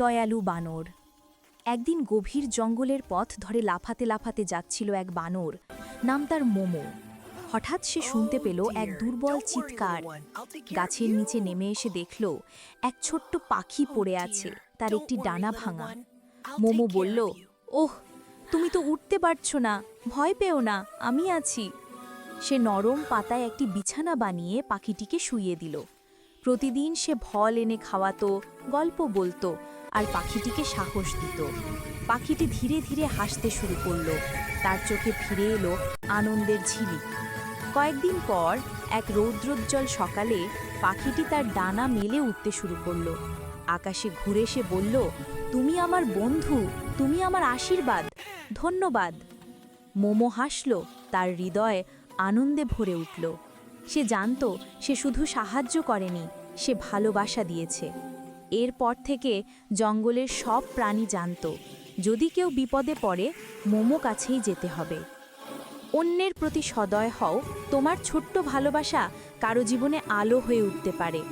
দয়ালু বানর। একদিন গভীর জঙ্গলের পথ ধরে লাফাতে লাফাতে যাচ্ছিল এক বানর নাম তার মোমো। হঠাৎ সে শুনতে পেল এক দুর্বল চিৎকার। গাছের নিচে নেমে এসে দেখল এক ছোট্ট পাখি পড়ে আছে তার একটি ডানা ভাঙা। মোমো বলল ওহ তুমি তো উঠতে পারছ না ভয় পেও না আমি আছি। সে নরম পাতায় একটি বিছানা বানিয়ে পাখিটিকে শুইয়ে দিল। প্রতিদিন সে ফল এনে খাওয়াতো, গল্প বলতো আর পাখিটিকে সাহস দিত। পাখিটি ধীরে ধীরে হাসতে শুরু করল। তার চোখে ফিরে এলো আনন্দের ঝিলিক। কয়েকদিন পর এক রৌদ্রোজ্জ্বল সকালে পাখিটি তার ডানা মেলে উঠতে শুরু করল। আকাশে ঘুরে সে বলল, তুমি আমার বন্ধু, তুমি আমার আশীর্বাদ, ধন্যবাদ। মোমো হাসল, তার হৃদয় আনন্দে ভরে উঠল। সে জানত সে শুধু সাহায্য করেনি সে ভালোবাসা দিয়েছে। এরপর থেকে জঙ্গলের সব প্রাণী জানত। যদি কেউ বিপদে পড়ে, মোমো কাছেই যেতে হবে। অন্যের প্রতি সদয় হও, তোমার ছোট্ট ভালোবাসা কারও জীবনে আলো হয়ে উঠতে পারে।